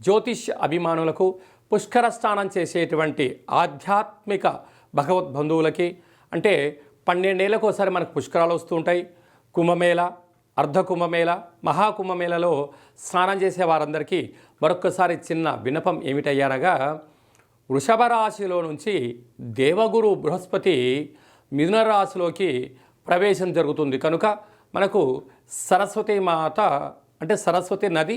జ్యోతిష్ అభిమానులకు పుష్కర స్నానం చేసేటువంటి ఆధ్యాత్మిక భగవద్బంధువులకి అంటే పన్నెండేళ్ళకు ఒకసారి మనకు పుష్కరాలు వస్తూ ఉంటాయి. కుంభమేళ అర్ధ కుంభమేళ మహాకుంభమేళలో స్నానం చేసే వారందరికీ మరొక్కసారి చిన్న విన్నపం ఏమిటయ్యారగా వృషభ రాశిలో నుంచి దేవగురు బృహస్పతి మిథున రాశిలోకి ప్రవేశం జరుగుతుంది. కనుక మనకు సరస్వతి మాత అంటే సరస్వతి నది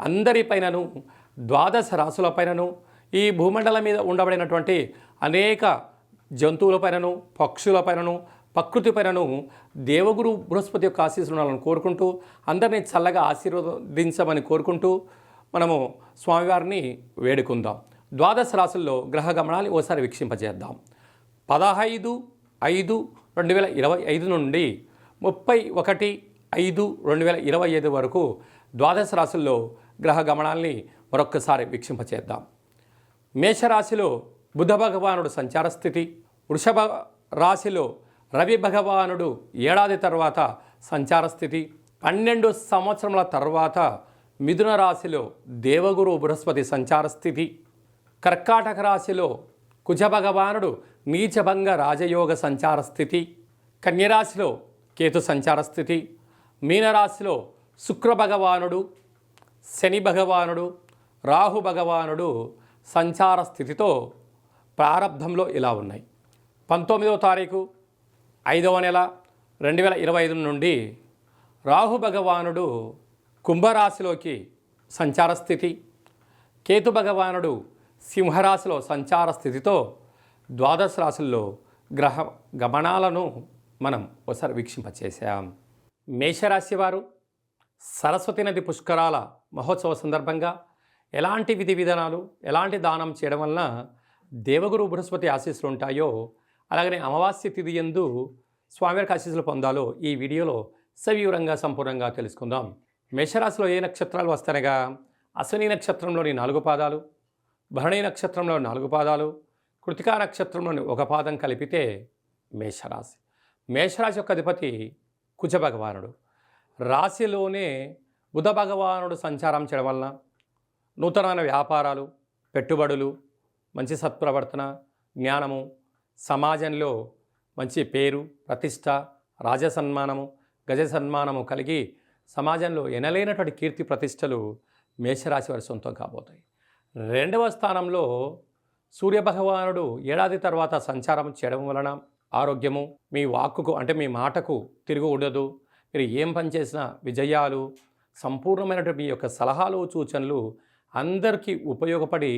అందరిపైనను ద్వాదశ రాసులపైనను ఈ భూమండలం మీద ఉండబడినటువంటి అనేక జంతువులపైనను పక్షులపైనను ప్రకృతిపైనను దేవగురు బృహస్పతి యొక్క ఆశీస్సులు ఉండాలని కోరుకుంటూ అందరినీ చల్లగా ఆశీర్వదించమని కోరుకుంటూ మనము స్వామివారిని వేడుకుందాం. ద్వాదశ రాశుల్లో గ్రహ గమనాన్ని ఓసారి వీక్షింపజేద్దాం. పదహైదు ఐదు రెండు వేల ఇరవై ఐదు నుండి ముప్పై ఒకటి ఐదు రెండు వేల ఇరవై ఐదు వరకు ద్వాదశ రాశుల్లో గ్రహ గమనాల్ని మరొక్కసారి వీక్షింపచేద్దాం. మేషరాశిలో బుధ భగవానుడు సంచార స్థితి వృషభ రాశిలో రవి భగవానుడు ఏడాది తర్వాత సంచార స్థితి పన్నెండు సంవత్సరముల తర్వాత మిథున రాశిలో దేవగురు బృహస్పతి సంచార స్థితి కర్కాటక రాశిలో కుజ భగవానుడు నీచభంగ రాజయోగ సంచార స్థితి కన్యరాశిలో కేతు సంచార స్థితి మీనరాశిలో శుక్ర భగవానుడు శని భగవానుడు రాహు భగవానుడు సంచార స్థితితో ప్రారంభంలో ఇలా ఉన్నాయి. పంతొమ్మిదవ తారీఖు ఐదవ నెల రెండు వేల ఇరవై ఐదు నుండి రాహు భగవానుడు కుంభరాశిలోకి సంచార స్థితి కేతు భగవానుడు సింహరాశిలో సంచార స్థితితో ద్వాదశ రాశుల్లో గ్రహ గమనాలను మనం ఒకసారి వీక్షింపచేసాం మేషరాశి వారు సరస్వతి నది పుష్కరాల మహోత్సవ సందర్భంగా ఎలాంటి విధి విధానాలు ఎలాంటి దానం చేయడం వలన దేవగురు బృహస్పతి ఆశీస్సులు ఉంటాయో అలాగనే అమావాస్య తిథి ఎందు స్వామివారికి ఆశీస్సులు పొందాలో ఈ వీడియోలో సవివరంగా సంపూర్ణంగా తెలుసుకుందాం. మేషరాశిలో ఏ నక్షత్రాలు వస్తానగా అశ్విని నక్షత్రంలోని నాలుగు పాదాలు భరణి నక్షత్రంలో నాలుగు పాదాలు కృతికా నక్షత్రంలోని ఒక పాదం కలిపితే మేషరాశి. మేషరాశి యొక్క అధిపతి కుజ భగవానుడు. రాశిలోనే బుధ భగవానుడు సంచారం చేయడం వలన నూతనమైన వ్యాపారాలు పెట్టుబడులు మంచి సత్ప్రవర్తన జ్ఞానము సమాజంలో మంచి పేరు ప్రతిష్ట రాజసన్మానము గజ సన్మానము కలిగి సమాజంలో ఎనలేనటువంటి కీర్తి ప్రతిష్టలు మేషరాశి వారి సొంతం కాబోతాయి. రెండవ స్థానంలో సూర్యభగవానుడు ఏడాది తర్వాత సంచారం చేయడం వలన ఆరోగ్యము మీ వాక్కుకు అంటే మీ మాటకు తిరుగు ఉండదు. మీరు ఏం పని చేసినా విజయాలు సంపూర్ణమైనటువంటి మీ యొక్క సలహాలు సూచనలు అందరికీ ఉపయోగపడి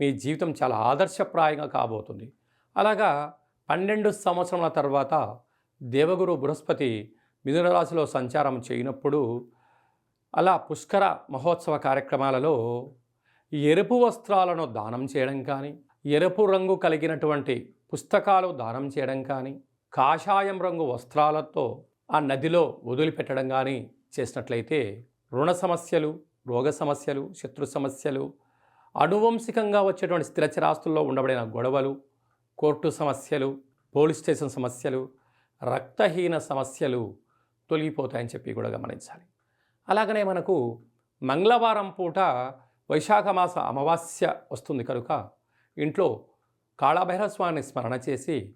మీ జీవితం చాలా ఆదర్శప్రాయంగా కాబోతుంది. అలాగా పన్నెండు సంవత్సరాల తర్వాత దేవగురు బృహస్పతి మిథున రాశిలో సంచారం చేయనప్పుడు అలా పుష్కర మహోత్సవ కార్యక్రమాలలో ఎరుపు వస్త్రాలను దానం చేయడం కానీ ఎరుపు రంగు కలిగినటువంటి పుస్తకాలు దానం చేయడం కానీ కాషాయం రంగు వస్త్రాలతో ఆ నదిలో వదిలిపెట్టడం కానీ చేసినట్లయితే రుణ సమస్యలు రోగ సమస్యలు శత్రు సమస్యలు అనువంశికంగా వచ్చేటువంటి స్థిరచరాస్తుల్లో ఉండబడిన గొడవలు కోర్టు సమస్యలు పోలీస్ స్టేషన్ సమస్యలు రక్తహీన సమస్యలు తొలగిపోతాయని చెప్పి కూడా గమనించాలి. అలాగనే మనకు మంగళవారం పూట వైశాఖ మాస అమావాస్య వస్తుంది కనుక ఇంట్లో కాళభైరస్వామిని స్మరణ చేసి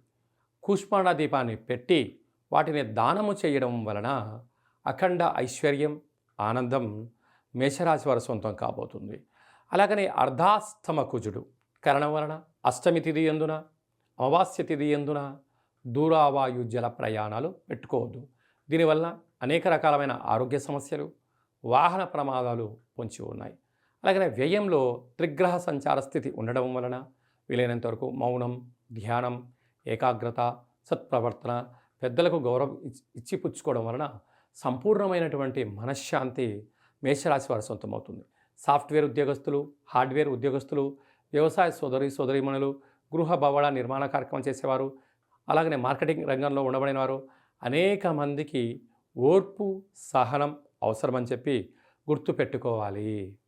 కూష్మాణ దీపాన్ని పెట్టి వాటిని దానము చేయడం వలన అఖండ ఐశ్వర్యం ఆనందం మేషరాశి వారి సొంతం కాబోతుంది. అలాగనే అర్ధాస్తమ కుజుడు కరణం వలన అష్టమి తిథి ఎందున అమావాస్య తిథి ఎందున దూరావాయు జల ప్రయాణాలు పెట్టుకోవద్దు. దీనివల్ల అనేక రకాలమైన ఆరోగ్య సమస్యలు వాహన ప్రమాదాలు పొంచి ఉన్నాయి. అలాగనే వ్యయంలో త్రిగ్రహ సంచార స్థితి ఉండడం వలన వీలైనంత వరకు మౌనం ధ్యానం ఏకాగ్రత సత్ప్రవర్తన పెద్దలకు గౌరవం ఇచ్చి- ఇచ్చి పుచ్చుకోవడం వలన సంపూర్ణమైనటువంటి మనశ్శాంతి మేషరాశి వారి సొంతమవుతుంది. సాఫ్ట్వేర్ ఉద్యోగస్తులు హార్డ్వేర్ ఉద్యోగస్తులు వ్యవసాయ సోదరి సోదరీమణులు గృహ భవన నిర్మాణ కార్యక్రమం చేసేవారు అలాగనే మార్కెటింగ్ రంగంలో ఉండబడిన వారు అనేక మందికి ఓర్పు సహనం అవసరమని చెప్పి గుర్తుపెట్టుకోవాలి.